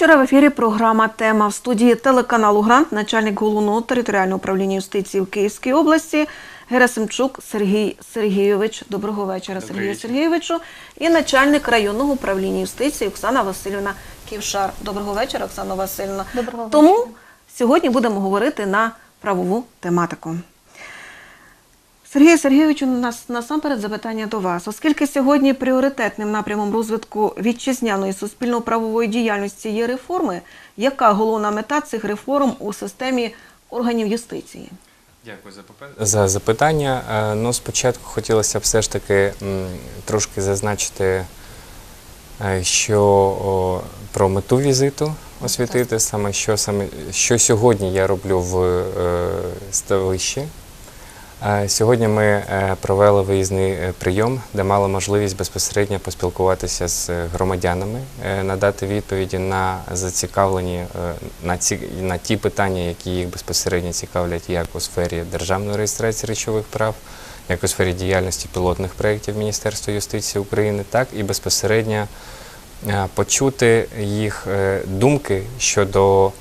вечора в ефірі програма Тема в студії телеканалу Грант, начальник головного територіального управління юстиції в Київській області Герасимчук Сергій Сергійович. Доброго вечора, Добрий Сергію вечір. Сергійовичу. І начальник районного управління юстиції Оксана Васильівна Ківшар. Доброго вечора, Оксана Васильівна. Доброго Тому вечора. сьогодні будемо говорити на правову тематику. Сергію Сергійовичу, у нас насамперед запитання до вас. Оскільки сьогодні пріоритетним напрямом розвитку вітчизняної суспільно-правової діяльності є реформи, яка головна мета цих реформ у системі органів юстиції? Дякую за попе- за запитання. Е, Ну, спочатку хотілося б все ж таки трошки зазначити, е, що про мету візиту освітити, саме що саме що сьогодні я роблю в е, ставищі. Сьогодні ми е, провели виїзний е, прийом, де мали можливість безпосередньо поспілкуватися з громадянами, е, надати відповіді на зацікавлені на ці на ті питання, які їх безпосередньо цікавлять, як у сфері державної реєстрації речових прав, як у сфері діяльності пілотних проєктів Міністерства юстиції України, так і безпосередньо почути їх думки щодо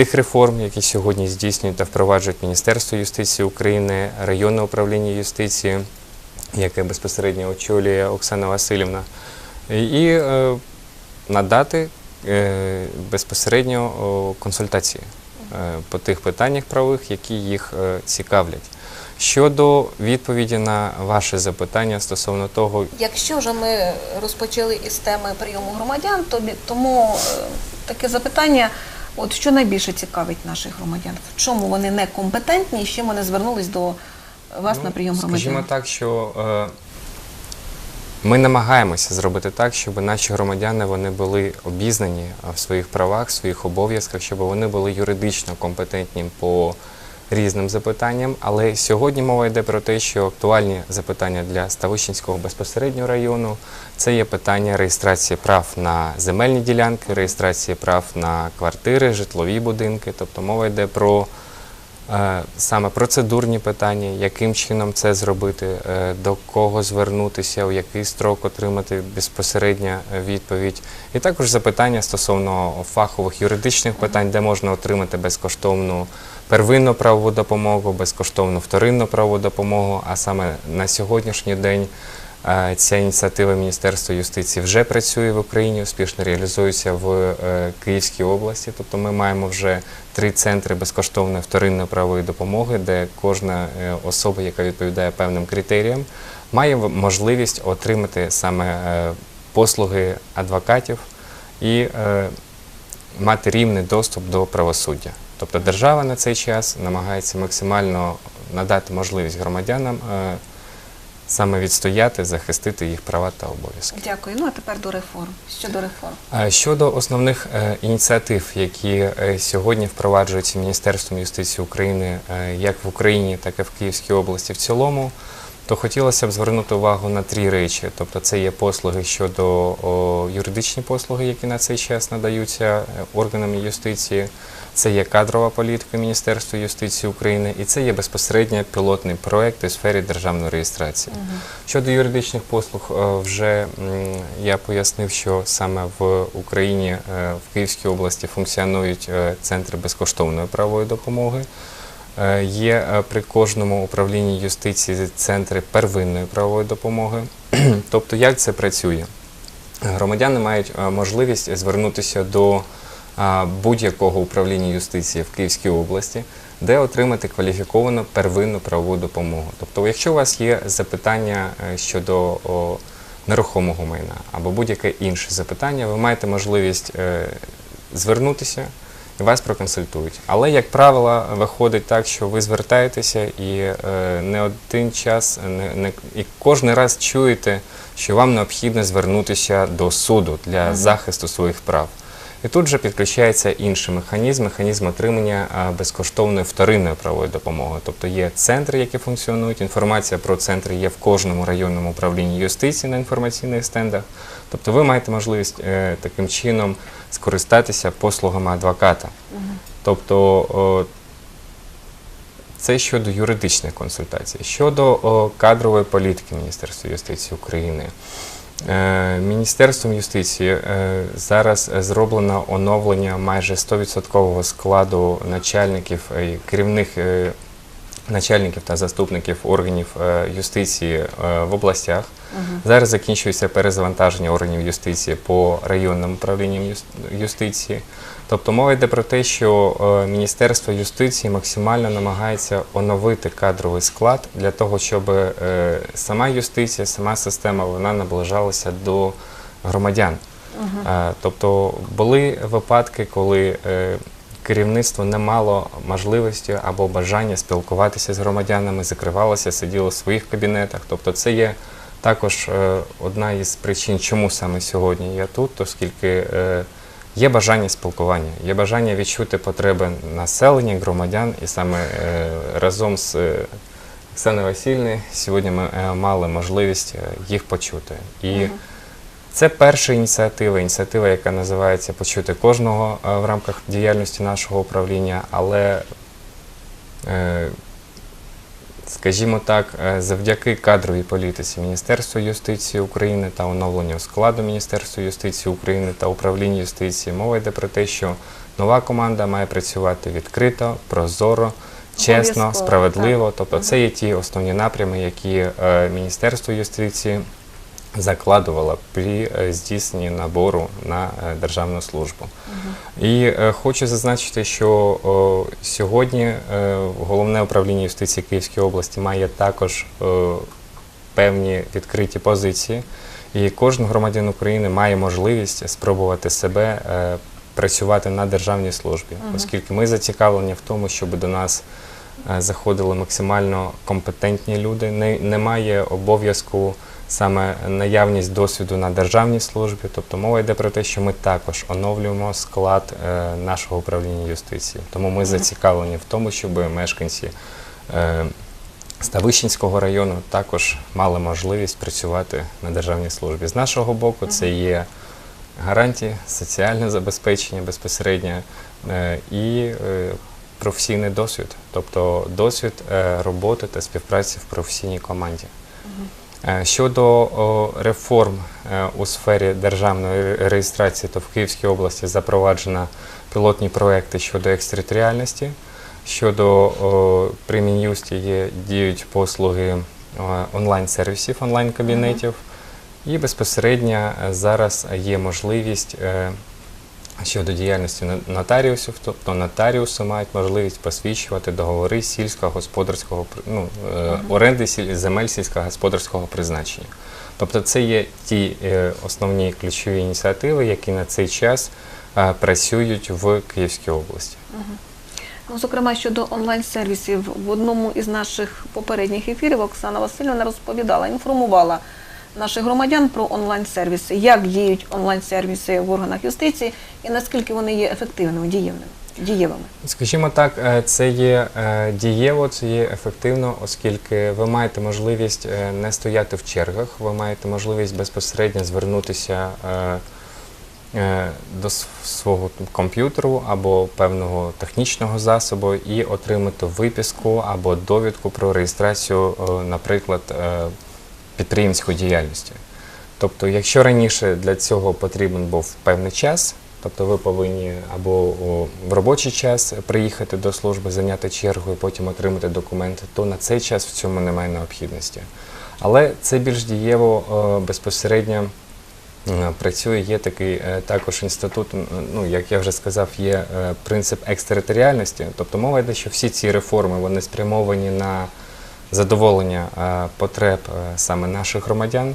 тих реформ, які сьогодні здійснюють та впроваджують Міністерство юстиції України, районне управління юстиції, яке безпосередньо очолює Оксана Васильівна, і е, надати е, безпосередньо консультації е, по тих питаннях правових, які їх цікавлять. Щодо відповіді на ваше запитання стосовно того, Якщо вже ми розпочали із теми прийому громадян, то тому таке запитання: от що найбільше цікавить наших громадян? В чому вони некомпетентні і з чим вони звернулись до вас на прийом громадян? Ну, Скажімо так, що е, ми намагаємося зробити так, щоб наші громадяни вони були обізнані в своїх правах, в своїх обов'язках, щоб вони були юридично компетентні по різним запитанням. Але сьогодні мова йде про те, що актуальні запитання для Ставищенського безпосереднього району це є питання реєстрації прав на земельні ділянки, реєстрації прав на квартири, житлові будинки. Тобто мова йде про Е, саме процедурні питання, яким чином це зробити, е, до кого звернутися, у який строк отримати безпосередньо е, відповідь. І також запитання стосовно фахових юридичних питань, де можна отримати безкоштовну первинну правову допомогу, безкоштовну вторинну правову допомогу. А саме на сьогоднішній день е, ця ініціатива Міністерства юстиції вже працює в Україні, успішно реалізується в е, Київській області. Тобто ми маємо вже три центри безкоштовної вторинної правової допомоги, де кожна е, особа, яка відповідає певним критеріям, має можливість отримати саме послуги адвокатів і мати рівний доступ до правосуддя. Тобто держава на цей час намагається максимально надати можливість громадянам е, саме відстояти, захистити їх права та обов'язки. Дякую. Ну а тепер до реформ. Щодо реформ. Щодо основних е, ініціатив, які е, сьогодні впроваджуються Міністерством юстиції України е, як в Україні, так і в Київській області в цілому, то хотілося б звернути увагу на три речі. Тобто, це є послуги щодо о, юридичні послуги, які на цей час надаються е, органами юстиції. Це є кадрова політика Міністерства юстиції України, і це є безпосередньо пілотний проект у сфері державної реєстрації. Щодо юридичних послуг, е, вже я пояснив, що саме в Україні, е, в Київській області функціонують е, центри безкоштовної правової допомоги. Є при кожному управлінні юстиції центри первинної правової допомоги. Тобто, як це працює? Громадяни мають можливість звернутися до будь-якого управління юстиції в Київській області, де отримати кваліфіковану первинну правову допомогу. Тобто, якщо у вас є запитання е, щодо о, нерухомого майна або будь-яке інше запитання, ви маєте можливість е, звернутися і вас проконсультують. Але, як правило, виходить так, що ви звертаєтеся і е, не один час, не, не, і кожен раз чуєте, що вам необхідно звернутися до суду для захисту своїх прав. І тут же підключається інший механізм, механізм отримання безкоштовної вторинної правової допомоги. Тобто є центри, які функціонують. Інформація про центри є в кожному районному управлінні юстиції на інформаційних стендах. Тобто ви маєте можливість е, таким чином скористатися послугами адвоката. Тобто це щодо юридичних консультацій. Щодо кадрової політики Міністерства юстиції України. Е, Міністерством юстиції е, зараз зроблено оновлення майже 100% складу начальників е, і керівних начальників та заступників органів е, юстиції е, в областях. Зараз закінчується перезавантаження органів юстиції по районним управлінням юстиції. Тобто мова йде про те, що е, Міністерство юстиції максимально намагається оновити кадровий склад для того, щоб сама юстиція, сама система вона наближалася до громадян. Тобто були випадки, коли керівництво не мало можливості або бажання спілкуватися з громадянами, закривалося, сиділо в своїх кабінетах. Тобто це є також е, одна із причин, чому саме сьогодні я тут, оскільки е, є бажання спілкування, є бажання відчути потреби населення, громадян, і саме е, разом з Оксаною Васильівною сьогодні ми мали можливість їх почути. І це перша ініціатива, ініціатива, яка називається Почути кожного е, в рамках діяльності нашого управління, але, е, скажімо так, е, завдяки кадровій політиці Міністерства юстиції України та оновленню складу Міністерства юстиції України та управління юстиції, мова йде про те, що нова команда має працювати відкрито, прозоро. Чесно, справедливо, тобто це є ті основні напрями, які е, Міністерство юстиції закладувала при е, здійсненні набору на е, державну службу. І е, хочу зазначити, що о, сьогодні е, головне управління юстиції Київської області має також певні відкриті позиції, і кожен громадян України має можливість спробувати себе працювати на державній службі, оскільки ми зацікавлені в тому, щоб до нас заходили максимально компетентні люди. Не, немає обов'язку саме наявність досвіду на державній службі. Тобто мова йде про те, що ми також оновлюємо склад е, нашого управління юстиції. Тому ми зацікавлені в тому, щоб мешканці е, Ставищенського району також мали можливість працювати на державній службі. З нашого боку, це є гарантії, соціальне забезпечення безпосередньо е, і професійний досвід, тобто досвід роботи та співпраці в професійній команді. Е, Щодо реформ е, у сфері державної реєстрації, то в Київській області запроваджено пілотні проекти щодо екстериторіальності. Щодо при Мін'юсті є діють послуги онлайн-сервісів, онлайн-кабінетів. І безпосередньо е, зараз є можливість щодо діяльності нотаріусів, тобто нотаріуси мають можливість посвідчувати договори сільськогосподарського ну, е, оренди сіль- земель сільськогосподарського призначення. Тобто це є ті е, основні ключові ініціативи, які на цей час е, працюють в Київській області. Ну, зокрема, щодо онлайн-сервісів, в одному із наших попередніх ефірів Оксана Васильівна розповідала, інформувала наших громадян про онлайн-сервіси, як діють онлайн-сервіси в органах юстиції і наскільки вони є ефективними, дієвними, дієвими. Скажімо так, е, це є е, дієво, це є ефективно, оскільки ви маєте можливість е, не стояти в чергах, ви маєте можливість безпосередньо звернутися до свого комп'ютеру або певного технічного засобу і отримати виписку або довідку про реєстрацію, наприклад, підприємської діяльності. Тобто, якщо раніше для цього потрібен був певний час, тобто ви повинні або в робочий час приїхати до служби, зайняти чергу і потім отримати документи, то на цей час в цьому немає необхідності. Але це більш дієво е, безпосередньо е, працює. Є такий е, також інститут, ну як я вже сказав, є принцип екстериторіальності. Тобто мова йде, що всі ці реформи вони спрямовані на задоволення е, потреб е, саме наших громадян.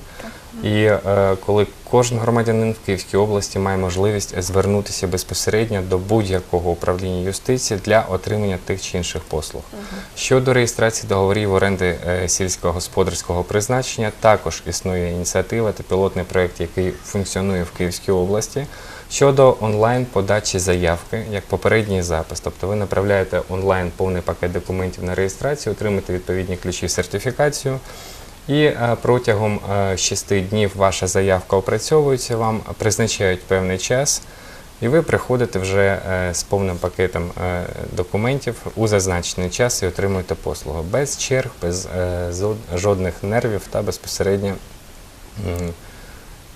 І е, коли кожен громадянин в Київській області має можливість звернутися безпосередньо до будь-якого управління юстиції для отримання тих чи інших послуг. Щодо реєстрації договорів оренди сільськогосподарського призначення, також існує ініціатива та пілотний проєкт, який функціонує в Київській області. Щодо онлайн подачі заявки, як попередній запис, тобто ви направляєте онлайн повний пакет документів на реєстрацію, отримаєте відповідні ключі сертифікацію. І е, протягом 6 днів ваша заявка опрацьовується, вам призначають певний час, і ви приходите вже е, з повним пакетом е, документів у зазначений час і отримуєте послугу без черг, без е, жодних нервів та безпосередньо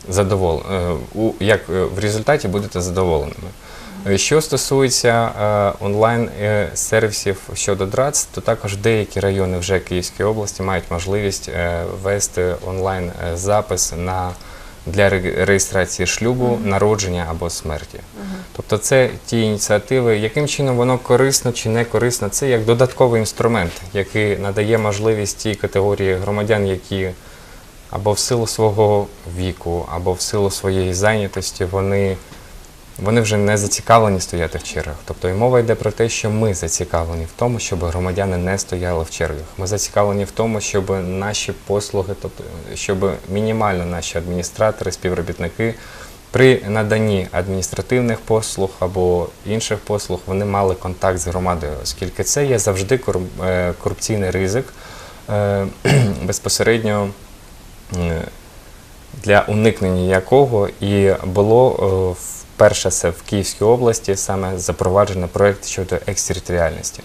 задовол... е, у... як е, в результаті будете задоволеними. Е, Що стосується онлайн-сервісів щодо ДРАЦ, то також деякі райони вже Київської області мають можливість вести онлайн-запис на для ре- реєстрації шлюбу, народження або смерті. Тобто це ті ініціативи, яким чином воно корисно чи не корисно, це як додатковий інструмент, який надає можливість тій категорії громадян, які або в силу свого віку, або в силу своєї зайнятості, вони, вони вже не зацікавлені стояти в чергах. Тобто і мова йде про те, що ми зацікавлені в тому, щоб громадяни не стояли в чергах. Ми зацікавлені в тому, щоб наші послуги, тобто щоб мінімально наші адміністратори, співробітники при наданні адміністративних послуг або інших послуг вони мали контакт з громадою, оскільки це є завжди е, корупційний ризик е, безпосередньо для уникнення якого і було е, вперше це в Київській області саме запроваджено проєкт щодо екстериторіальності.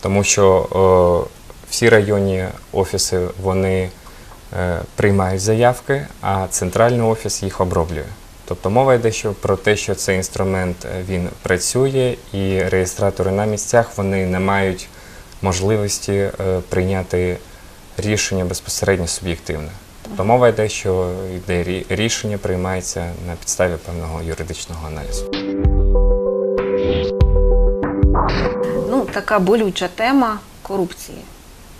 Тому що е, всі районні офіси вони е, приймають заявки, а центральний офіс їх оброблює. Тобто мова йде що про те, що цей інструмент е, він працює, і реєстратори на місцях вони не мають можливості е, прийняти рішення безпосередньо суб'єктивне. Тобто мова йде, що йде рішення приймається на підставі певного юридичного аналізу. Ну, така болюча тема корупції.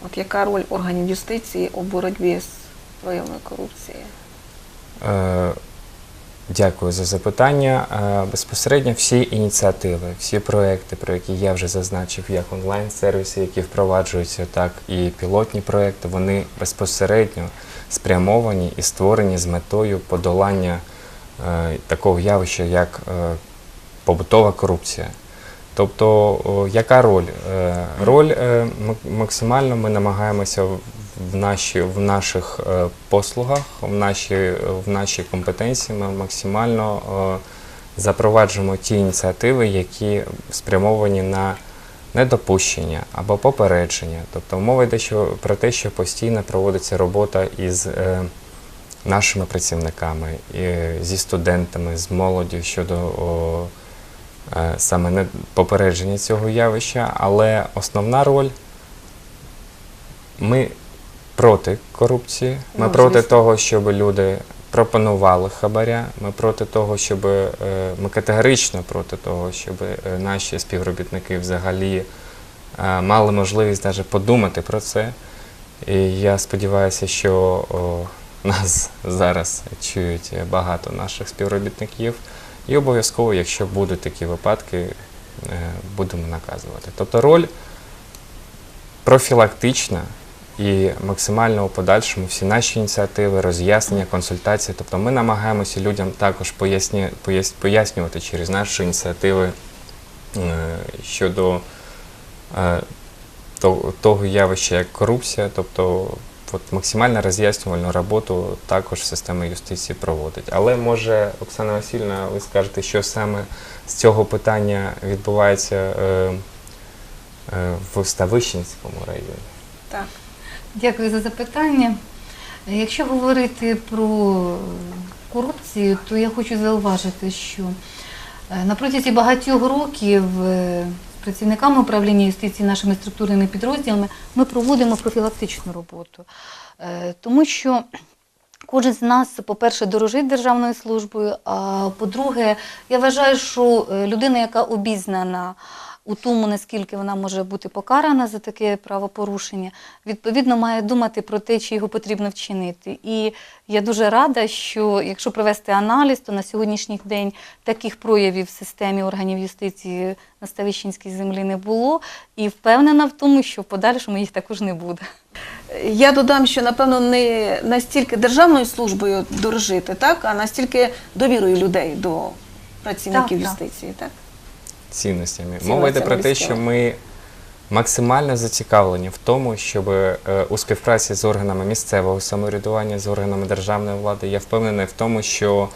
От яка роль органів юстиції у боротьбі з проявами корупції? Е, Дякую за запитання. Е, Безпосередньо всі ініціативи, всі проекти, про які я вже зазначив, як онлайн-сервіси, які впроваджуються, так і пілотні проекти, вони безпосередньо спрямовані і створені з метою подолання е, такого явища, як е, побутова корупція. Тобто, яка роль? Роль максимально ми намагаємося в- наші, в наших е, послугах, в, наші, в нашій компетенції ми максимально е, запроваджуємо ті ініціативи, які спрямовані на недопущення або попередження. Тобто мова йде про те, що постійно проводиться робота із е, нашими працівниками, зі студентами, з молоддю щодо саме не попередження цього явища, але основна роль ми проти корупції, ми Ну, проти звісно. того, щоб люди пропонували хабаря. Ми проти того, щоб е, ми категорично проти того, щоб е, наші співробітники взагалі е, мали можливість навіть подумати про це. І я сподіваюся, що о, нас зараз чують багато наших співробітників. І обов'язково, якщо будуть такі випадки, будемо наказувати. Тобто роль профілактична і максимально у подальшому всі наші ініціативи, роз'яснення, консультації. Тобто ми намагаємося людям також поясні, пояс- пояснювати через наші ініціативи е, щодо е, того явища, як корупція. Тобто от максимально роз'яснювальну роботу також система юстиції проводить. Але може, Оксана Васильівна, ви скажете, що саме з цього питання відбувається е, в Ставищенському районі? Так. Дякую за запитання. Якщо говорити про корупцію, то я хочу зауважити, що е, на протязі багатьох років е, з працівниками управління юстиції, нашими структурними підрозділами, ми проводимо профілактичну роботу. Е, Тому що Кожен з нас, по-перше, дорожить державною службою. А по-друге, я вважаю, що людина, яка обізнана у тому, наскільки вона може бути покарана за таке правопорушення, відповідно має думати про те, чи його потрібно вчинити. І я дуже рада, що якщо провести аналіз, то на сьогоднішній день таких проявів в системі органів юстиції на Ставищенській землі не було, і впевнена в тому, що в подальшому їх також не буде. Я додам, що напевно не настільки державною службою дорожити, так, а настільки довірою людей до працівників Так, так. юстиції, так? Цінностями. Мова йде про те, що ми максимально зацікавлені в тому, щоб е, у співпраці з органами місцевого самоврядування, з органами державної влади, я впевнений в тому, що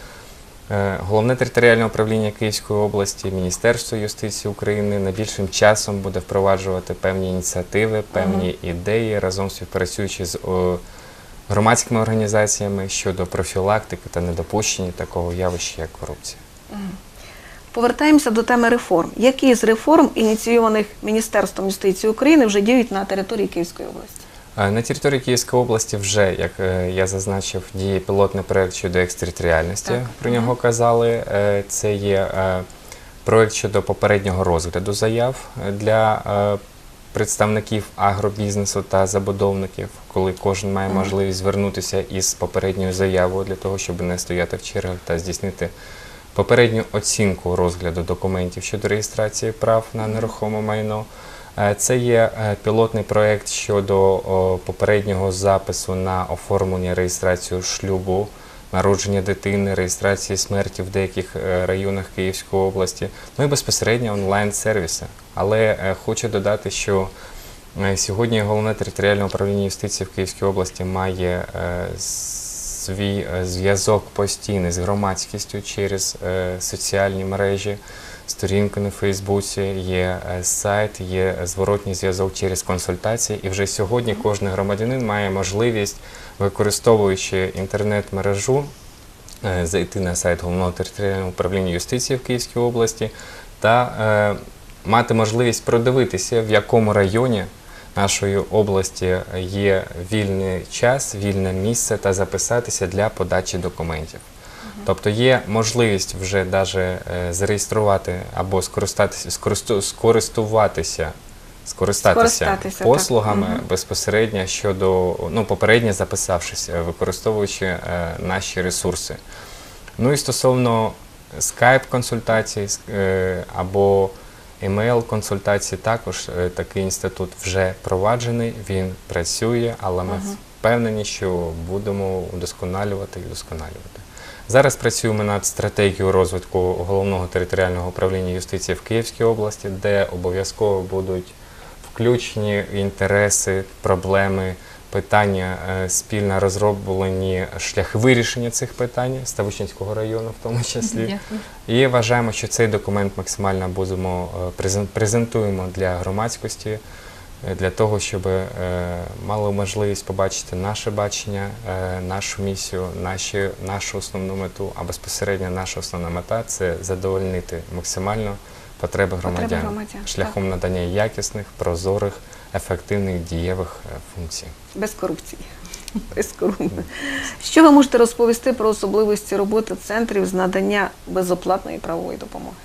е, Головне територіальне управління Київської області, Міністерство юстиції України найбільшим часом буде впроваджувати певні ініціативи, певні ідеї разом співпрацюючи з о, громадськими організаціями щодо профілактики та недопущення такого явища, як корупція. Повертаємося до теми реформ. Які з реформ, ініційованих Міністерством юстиції України, вже діють на території Київської області? Е, На території Київської області вже, як е, я зазначив, діє пілотний проект щодо екстериторіальності. Так. Про нього казали. Е, Це є проект щодо попереднього розгляду заяв для представників агробізнесу та забудовників, коли кожен має можливість звернутися із попередньою заявою для того, щоб не стояти в чергах та здійснити попередню оцінку розгляду документів щодо реєстрації прав на нерухоме майно. Е, Це є е, пілотний проєкт щодо попереднього запису на оформлення реєстрацію шлюбу, народження дитини, реєстрації смерті в деяких е, районах Київської області, ну і безпосередньо онлайн-сервіси. Але хочу додати, що сьогодні головне територіальне управління юстиції в Київській області має свій е, зв'язок постійний з громадськістю через е, соціальні мережі, сторінку на Фейсбуці, є е, сайт, є зворотній зв'язок через консультації. І вже сьогодні кожен громадянин має можливість, використовуючи інтернет-мережу, зайти на сайт головного територіального управління юстиції в Київській області та мати можливість продивитися, в якому районі нашої області є вільний час, вільне місце та записатися для подачі документів. Тобто є можливість вже даже е, зареєструвати або скористатися, скористу- скористуватися, скористатися Скористатися, послугами Мгм. безпосередньо щодо ну, попередньо записавшись, е, використовуючи е, наші ресурси. Ну і стосовно скайп-консультацій е, або емейл-консультацій, також е, такий інститут вже проваджений, він працює, але ми впевнені, що будемо удосконалювати і удосконалювати. Зараз працюємо над стратегією розвитку головного територіального управління юстиції в Київській області, де обов'язково будуть включені інтереси, проблеми, питання е, спільно розроблені шляхи вирішення цих питань Ставищенського району, в тому числі. І вважаємо, що цей документ максимально будемо е, презентуємо для громадськості, е, для того, щоб е, мали можливість побачити наше бачення, е, нашу місію, наші, нашу основну мету, а безпосередньо наша основна мета це задовольнити максимально потреби громадян, громадян, шляхом надання якісних, прозорих, ефективних, дієвих е, функцій. Без корупції. Без корупції. Що ви можете розповісти про особливості роботи центрів з надання безоплатної правової допомоги?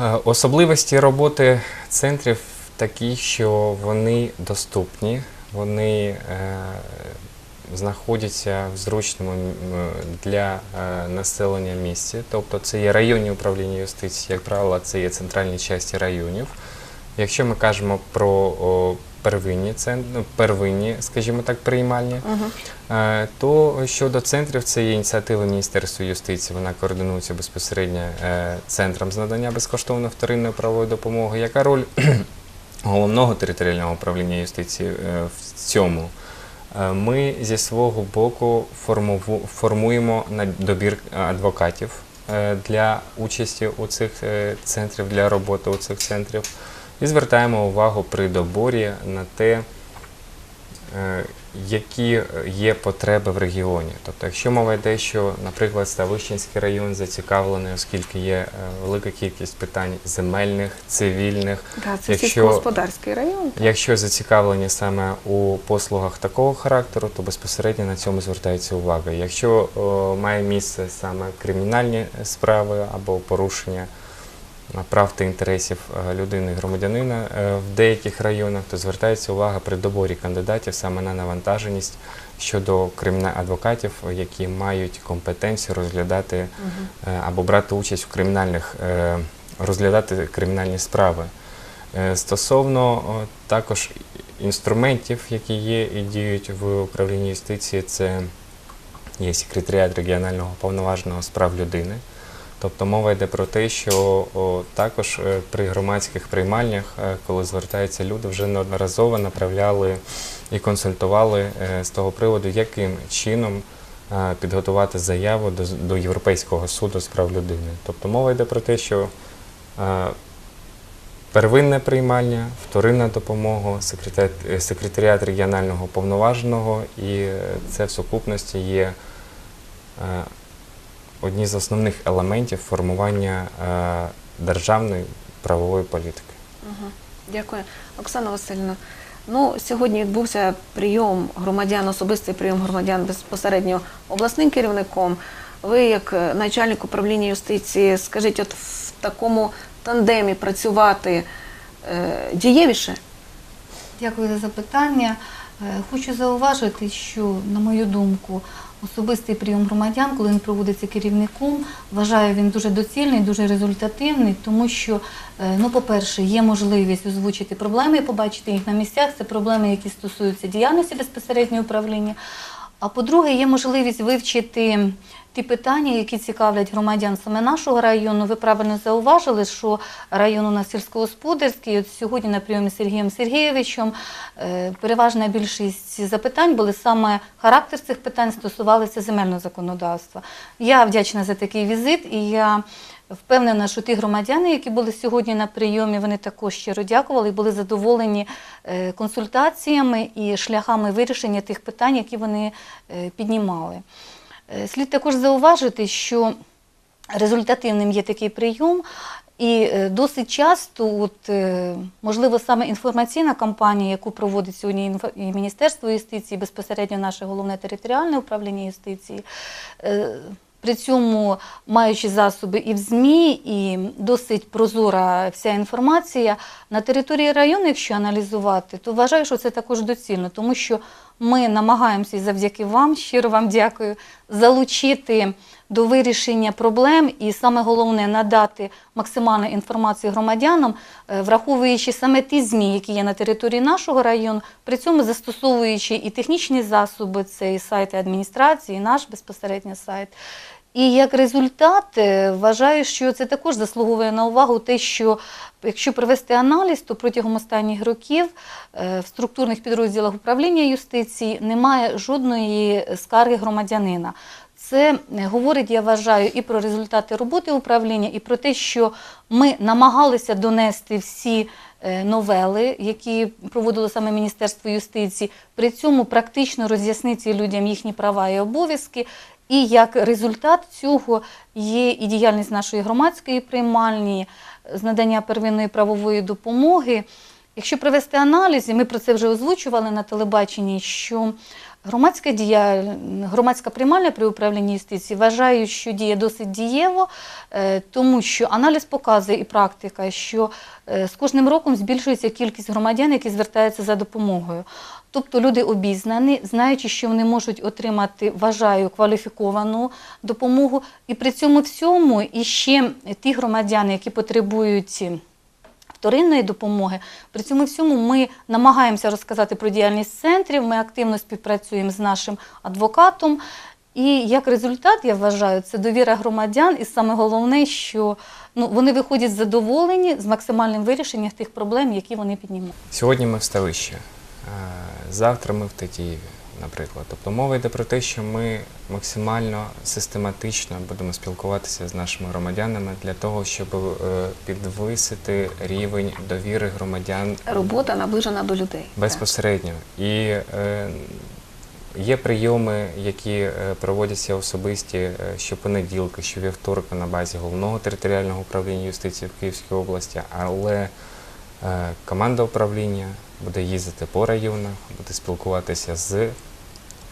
Е, Особливості роботи центрів такі, що вони доступні, вони е, знаходяться в зручному для е, населення місці. Тобто це є районні управління юстиції, як правило, це є центральні часті районів. Якщо ми кажемо про о, первинні, цен- ну, первинні, скажімо так, приймальні, Е, То щодо центрів, це є ініціатива Міністерства юстиції. Вона координується безпосередньо е, центром з надання безкоштовної вторинної правової допомоги. Яка роль головного територіального управління юстиції е, в цьому? Е, Ми зі свого боку формуємо добір адвокатів е, для участі у цих е, центрів, для роботи у цих центрів і звертаємо увагу при доборі на те, е, які є потреби в регіоні. Тобто, якщо мова йде, що, наприклад, Ставищенський район зацікавлений, оскільки є е, велика кількість питань земельних, цивільних, Да, це Якщо- район. Якщо зацікавлені саме у послугах такого характеру, то безпосередньо на цьому звертається увага. Якщо о, має місце саме кримінальні справи або порушення прав та інтересів е, людини і громадянина е, в деяких районах, то звертається увага при доборі кандидатів саме на навантаженість щодо криміна- адвокатів, які мають компетенцію розглядати е, або брати участь у кримінальних розглядати кримінальні справи. Стосовно також інструментів, які є і діють в управлінні юстиції, це є секретаріат регіонального повноваженого з прав людини. Тобто мова йде про те, що також е, при громадських приймальнях, е, коли звертаються люди, вже неодноразово направляли і консультували е, з того приводу, яким чином підготувати заяву до, Європейського суду з прав людини. Тобто мова йде про те, що Первинне приймання, вторинна допомога, секретаріат, регіонального повноваженого, і це в сукупності є одні з основних елементів формування е, державної правової політики. Дякую. Оксана Васильівна, ну, сьогодні відбувся прийом громадян, особистий прийом громадян безпосередньо обласним керівником. Ви, як е, начальник управління юстиції, скажіть, от в такому тандемі працювати е, дієвіше? Дякую за запитання. Е, Хочу зауважити, що, на мою думку, особистий прийом громадян, коли він проводиться керівником, вважаю він дуже доцільний, дуже результативний, тому що, е, ну, по-перше, є можливість озвучити проблеми і побачити їх на місцях. Це проблеми, які стосуються діяльності безпосереднього управління. А по-друге, є можливість вивчити ті питання, які цікавлять громадян саме нашого району. Ви правильно зауважили, що район у нас сільськогосподарський. От сьогодні на прийомі з Сергієм Сергійовичем е, переважна більшість запитань були саме характер цих питань стосувалися земельного законодавства. Я вдячна за такий візит, і я впевнена, що ті громадяни, які були сьогодні на прийомі, вони також щиро дякували і були задоволені е, консультаціями і шляхами вирішення тих питань, які вони е, піднімали. Е, Слід також зауважити, що результативним є такий прийом, і е, досить часто, от, е, можливо, саме інформаційна кампанія, яку проводить сьогодні і Міністерство юстиції, безпосередньо наше головне територіальне управління юстиції, при цьому маючи засоби і в ЗМІ, і досить прозора вся інформація. На території району, якщо аналізувати, то вважаю, що це також доцільно, тому що ми намагаємося і завдяки вам, щиро вам дякую, залучити до вирішення проблем і саме головне надати максимальну інформацію громадянам, е, враховуючи саме ті ЗМІ, які є на території нашого району, при цьому застосовуючи і технічні засоби, це і сайти адміністрації, і наш безпосередньо сайт. І як результат е, вважаю, що це також заслуговує на увагу те, що якщо провести аналіз, то протягом останніх років е, в структурних підрозділах управління юстиції немає жодної скарги громадянина. Це е, говорить, я вважаю, і про результати роботи управління, і про те, що ми намагалися донести всі новели, які проводило саме Міністерство юстиції, при цьому практично роз'яснити людям їхні права і обов'язки. І як результат цього є і діяльність нашої громадської приймальні з надання первинної правової допомоги. Якщо провести аналіз, і ми про це вже озвучували на телебаченні, що громадська дія, громадська приймальня при управлінні юстиції вважаю, що діє досить дієво, е, тому що аналіз показує і практика, що е, з кожним роком збільшується кількість громадян, які звертаються за допомогою. Тобто люди обізнані, знаючи, що вони можуть отримати, вважаю, кваліфіковану допомогу. І при цьому всьому і ще ті громадяни, які потребують вторинної допомоги. При цьому всьому ми намагаємося розказати про діяльність центрів, ми активно співпрацюємо з нашим адвокатом. І як результат, я вважаю, це довіра громадян, і саме головне, що ну, вони виходять задоволені з максимальним вирішенням тих проблем, які вони піднімають. Сьогодні ми в ставищі, завтра ми в Тетіїві, наприклад. Тобто мова йде про те, що ми максимально систематично будемо спілкуватися з нашими громадянами для того, щоб е, підвисити рівень довіри громадян Робота наближена до людей. безпосередньо. І е, є прийоми, які е, проводяться особисті е, щопонеділка, щовівторка на базі головного територіального управління юстиції в Київській області, але е, команда управління буде їздити по районах, буде спілкуватися з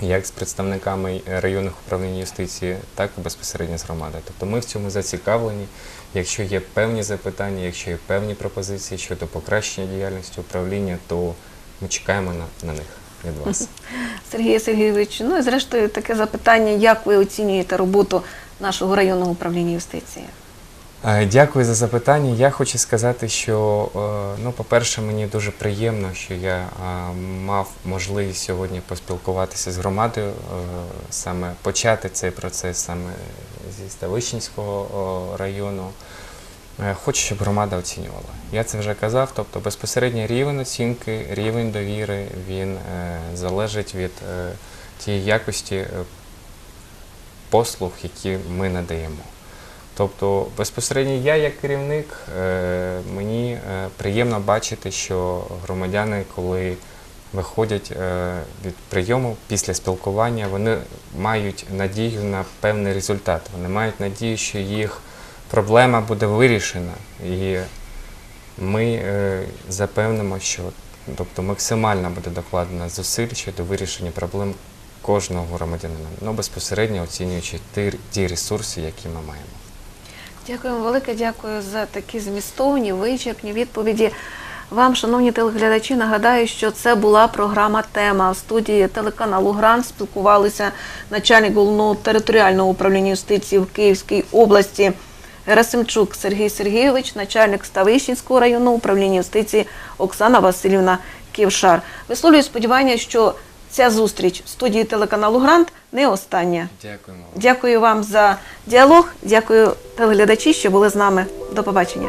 як з представниками районних управлінь юстиції, так і безпосередньо з громадою. Тобто ми в цьому зацікавлені. Якщо є певні запитання, якщо є певні пропозиції щодо покращення діяльності управління, то ми чекаємо на, на них від вас. Сергій Сергійович, ну і зрештою таке запитання, як ви оцінюєте роботу нашого районного управління юстиції? Е, Дякую за запитання. Я хочу сказати, що е, ну, по-перше, мені дуже приємно, що я е, мав можливість сьогодні поспілкуватися з громадою, саме почати цей процес саме зі Ставищенського району. Хочу, щоб громада оцінювала. Я це вже казав. Тобто безпосередньо рівень оцінки, рівень довіри він залежить від тієї якості послуг, які ми надаємо. Тобто, безпосередньо я, як керівник, е, мені е, приємно бачити, що громадяни, коли виходять е, від прийому після спілкування, вони мають надію на певний результат. Вони мають надію, що їх проблема буде вирішена. І ми запевнимо, що тобто, максимально буде докладено зусиль щодо вирішення проблем кожного громадянина, ну безпосередньо оцінюючи ті ресурси, які ми маємо. Дякуємо велике, дякую за такі змістовні, вичерпні відповіді. Вам, шановні телеглядачі, нагадаю, що це була програма Тема. В студії телеканалу Гран спілкувалися начальник головного територіального управління юстиції в Київській області Герасимчук Сергій Сергійович, начальник Ставищенського районного управління юстиції Оксана Васильівна Ківшар. Висловлюю сподівання, що ця зустріч в студії телеканалу Грант не остання. Дякуємо. Дякую вам за діалог. Дякую телеглядачі, що були з нами. До побачення.